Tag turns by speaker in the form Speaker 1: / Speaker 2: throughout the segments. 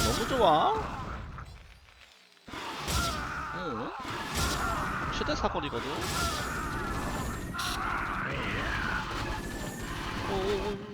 Speaker 1: 컷 너무 좋아. 어? 최대 사거리거든. 오,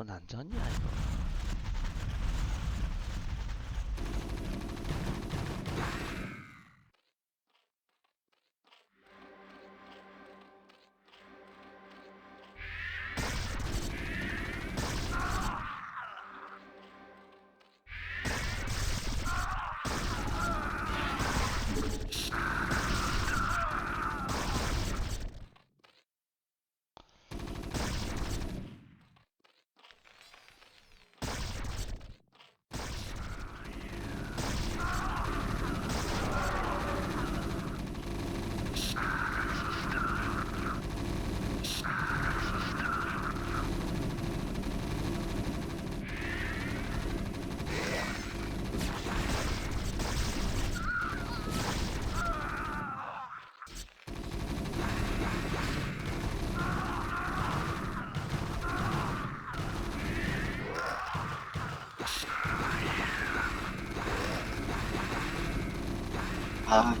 Speaker 1: 오, 오. 손은 안전이야 이거.
Speaker 2: Uh,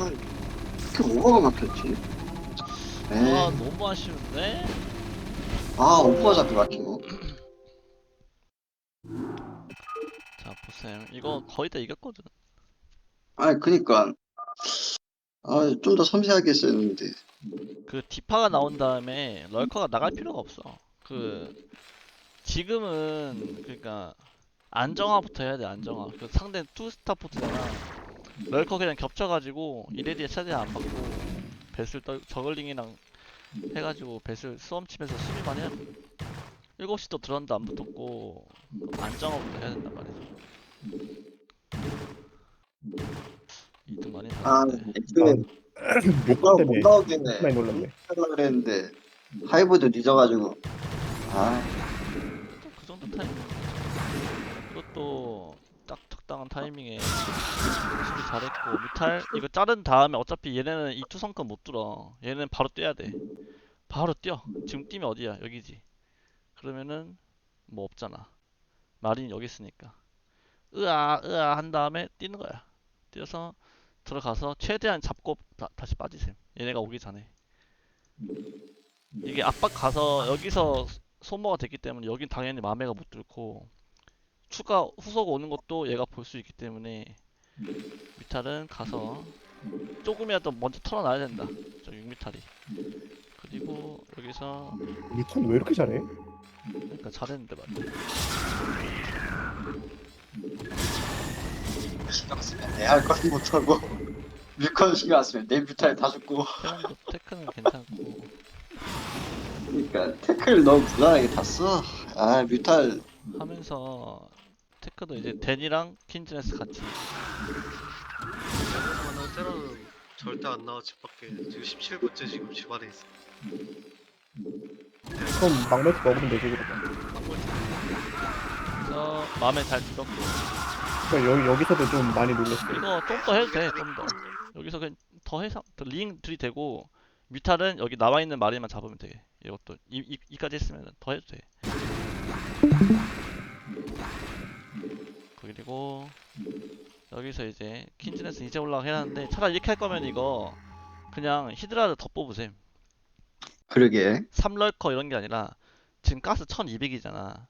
Speaker 2: 아, 이렇게 오버가 막혔지?
Speaker 1: 아
Speaker 2: 에이,
Speaker 1: 너무 아쉬운데?
Speaker 2: 아, 오버가 자꾸 막히고.
Speaker 1: 자 보셈 이거 거의 다 이겼거든
Speaker 2: 아, 그니까. 아, 좀 더 섬세하게 했었는데.
Speaker 1: 그 디파가 나온 다음에 럴커가 나갈 필요가 없어 그 지금은 그러니까 안정화부터 해야 돼 안정화 그 상대 투스타 포트잖아 럴커 그냥 겹쳐가지고 이레디에 차지 안 받고 배슬 떨 저글링이랑 해가지고 배슬 수험 치면서 수비만 해야 돼 7시도 들었는데 안 붙었고 그럼 안정화부터 해야 된단 말이야 2등 많이
Speaker 2: 아,
Speaker 1: 나왔는데
Speaker 2: 엑스는 못, 나, 못
Speaker 3: 때문에
Speaker 2: 나오겠네.
Speaker 3: 많이 놀랐네.
Speaker 2: 하려고 그랬는데, 하이브도 늦어가지고. 아,
Speaker 1: 적당한 타이밍에 수비 잘했고 미탈 이거 자른 다음에 어차피 얘네는 이 투성급 못 뚫어. 얘는 바로 뛰어야 돼. 바로 뛰어. 지금 뛰면 어디야? 여기지. 그러면은 뭐 없잖아. 마린 여기 있으니까. 으아 으아 한 다음에 뛰는 거야. 뛰어서 들어가서 최대한 잡고 다, 다시 빠지셈. 얘네가 오기 전에. 이게 압박 가서 여기서 소모가 됐기 때문에 여긴 당연히 마메가 못 뚫고 추가 후속 오는 것도 얘가 볼 수 있기 때문에 미탈은 가서 조금이라도 먼저 털어놔야 된다 저 6미탈이 그리고 여기서
Speaker 3: 리턴 왜 이렇게 잘해?
Speaker 1: 그러니까 잘했는데 말이야
Speaker 2: 신경 쓰면 내할 건 못하고. 뮤컨 신경 안 쓰면 내 뮤탈 다 죽고.
Speaker 1: 테크는, 테크는 괜찮고
Speaker 2: 그러니까, 태클 너무 무난하게 탔어. 아, 뮤탈.
Speaker 1: 하면서 테크도 이제 댄이랑 킨즈네스 같이.
Speaker 4: 여기서만은 세라는 절대 안 나와 집 밖에. 지금 17분째 지금 집 안에 있어.
Speaker 3: 그럼 막내도 먹으면 되지 그러면.
Speaker 1: 그래서 마음에 잘 들었고.
Speaker 3: 그러니까 여기 여기서도 좀 많이 놀랐어.
Speaker 1: 이거 좀 더 해도 돼 좀 더. 여기서 그냥 더 해서 링 들이대고 뮤탈은 여기 나와 있는 마리만 잡으면 돼. 이것도. 이, 이, 이까지 했으면 더 해도 돼 그리고 여기서 이제 킨즈네스 이제 올라가 해놨는데 차라리 이렇게 할 거면 이거 그냥 히드라를 더 뽑으셈
Speaker 2: 그러게.
Speaker 1: 3럴커 이런 게 아니라 지금 가스 1200이잖아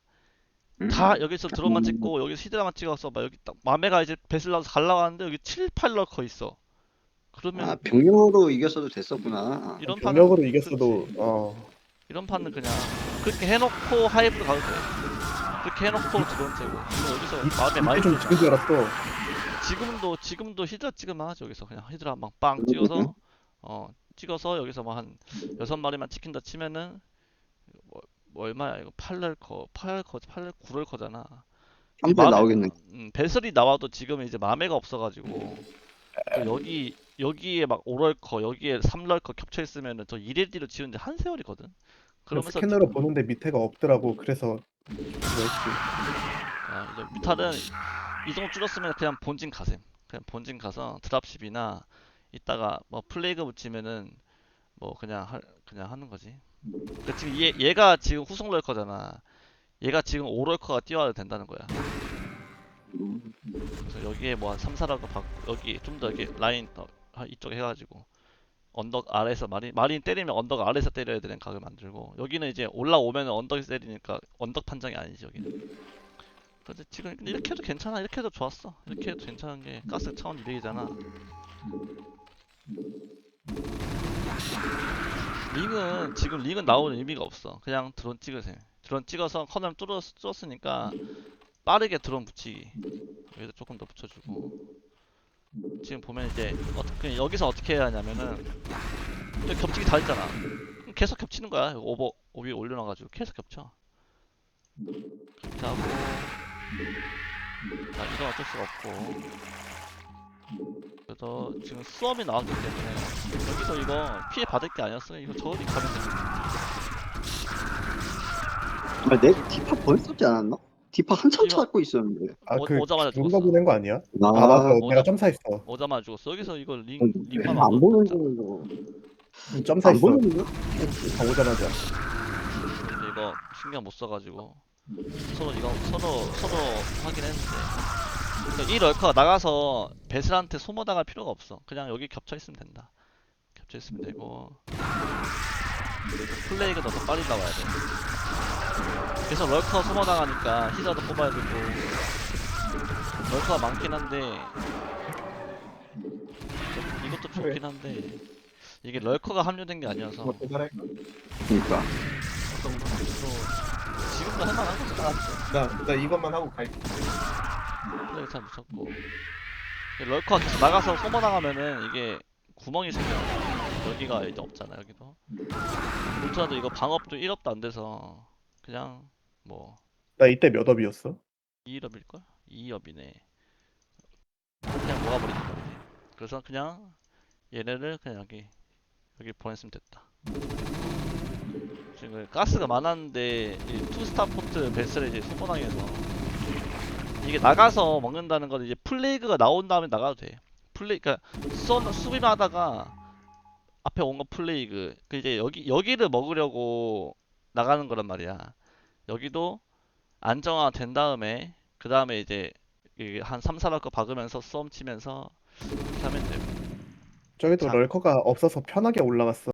Speaker 2: 음.
Speaker 1: 다 여기서 드론만 찍고 여기서 히드라만 찍어서 막 여기 딱 마메가 이제 갈라고 하는데 여기 7, 8럴커 있어 그러면
Speaker 2: 아, 병력으로 이겼어도 됐었구나.
Speaker 1: 이런 판은
Speaker 3: 병력으로 이겼어도
Speaker 1: 그렇지.
Speaker 3: 어
Speaker 1: 이런 판은 그냥 그렇게 해놓고 하이브로 가도 돼 그렇게 해놓고 드론 째고 근데 여기서 마음에 많이
Speaker 3: 좀. 지금 줄 알았어.
Speaker 1: 지금도 지금도 히드라 찍으면 하죠 여기서 그냥 히드라 막 빵 찍어서 어 찍어서 여기서 뭐 한 여섯 마리만 찍힌다 치면은 뭐, 뭐 얼마야 이거 8럴커 8럴커 8럴 9럴커잖아
Speaker 2: 한 번에 나오겠네.
Speaker 1: 음, 배슬이 나와도 지금 이제 마매가 없어가지고 또 여기 여기에 막 5럴커 여기에 3럴커 겹쳐 있으면은 저 1일뒤로 지우는데 한 세월이거든. 그러면서
Speaker 3: 스캐너로 보는데 밑에가 없더라고. 그래서.
Speaker 1: 아, 이제 뮤탈은 이동 줄였으면 그냥 본진 가셈. 그냥 본진 가서 드랍십이나 이따가 뭐 플레이그 붙이면은 뭐 그냥 할 그냥 하는 거지. 그 지금 얘 얘가 지금 후속 럴커잖아. 얘가 지금 5럴커가 뛰어야 된다는 거야.
Speaker 2: 음.
Speaker 1: 그래서 여기에 뭐 한 3, 4럴커 받고 여기 좀더 이렇게 라인 더 하- 이쪽 해가지고 언덕 아래에서 마린 마린 때리면 언덕 아래에서 때려야 되는 각을 만들고 여기는 이제 올라오면 언덕에서 때리니까 언덕 판정이 아니지 여기는. 근데 지금 이렇게 해도 괜찮아. 이렇게 해도 좋았어. 이렇게 해도 괜찮은 게 가스 차원 200이잖아. 링은 지금 링은 나오는 의미가 없어. 그냥 드론 찍으세요. 드론 찍어서 커널 뚫었, 뚫었으니까 빠르게 드론 붙이기. 여기다 조금 더 붙여주고 지금 보면 이제 어떻게 여기서 어떻게 해야 하냐면은 겹치기 다 했잖아. 계속 겹치는 거야. 오버 오비 올려놔가지고 계속 겹쳐. 하고. 자 이건 어쩔 수가 없고. 그래서 지금 수험이 나왔기 때문에 여기서 이거 피해 받을 게 아니었어 이거 저리 가면 돼
Speaker 2: 아, 내 디파 벌썼지 않았나? 디파 한참
Speaker 1: 이거-
Speaker 2: 찾고 있었는데.
Speaker 3: 아
Speaker 1: 오-
Speaker 3: 그
Speaker 1: 오자마자
Speaker 3: 누가
Speaker 1: 죽었어.
Speaker 3: 보낸 거 아니야?
Speaker 2: 아,
Speaker 3: 아 맞아.
Speaker 1: 오자-
Speaker 3: 내가 점사했어.
Speaker 1: 오자마자 죽었어 여기서 이거
Speaker 2: 링안
Speaker 1: 링만
Speaker 2: 보는
Speaker 1: 거
Speaker 2: 거. 안
Speaker 3: 점사했어.
Speaker 2: 보는 거?
Speaker 3: 다 오자마자.
Speaker 1: 근데 이거 신경 못 써가지고 서로 이거 서로 서로 하긴 했는데 그러니까 이 럴커가 나가서 베슬한테 소모당할 필요가 없어. 그냥 여기 겹쳐 있으면 된다. 겹쳐 있으면 되고 플레이가 더 빨리 나와야 돼. 그래서 럴커 소모당하니까 히자도 뽑아야 되고. 럴커가 많긴 한데. 좀 이것도 좋긴 한데. 이게 럴커가 합류된 게 아니어서.
Speaker 3: 뭐 도달할까?
Speaker 2: 그니까.
Speaker 1: 또 지금도 할만한 거죠.
Speaker 3: 나, 나 이것만 하고 갈게.
Speaker 1: 플레이 잘 미쳤고 럴커가 계속 나가서 소모당하면은 이게 구멍이 생겨 여기가 이제 없잖아 여기도. 울트라도 이거 방업도 1업도 안 돼서 그냥 뭐
Speaker 3: 나 이때 몇 업이었어?
Speaker 1: 2업일걸? 2업이네 그냥 모아버리는 거 같아 그래서 그냥 얘네를 그냥 여기 여기 보냈으면 됐다 지금 가스가 많았는데 이 투스타 포트 베스를 이제 소모당해서 이게 나가서 먹는다는 건 이제 플레이그가 나온 다음에 나가도 돼. 플레이, 그니까 수, 수비만 하다가 앞에 온 거 플레이그. 그 이제 여기 여기를 먹으려고 나가는 거란 말이야. 여기도 안정화 된 다음에 그 다음에 이제 한 3, 4랄 거 박으면서 썸 치면서 이렇게 하면 되고.
Speaker 3: 저기도
Speaker 1: 자.
Speaker 3: 럴커가 없어서 편하게 올라갔어.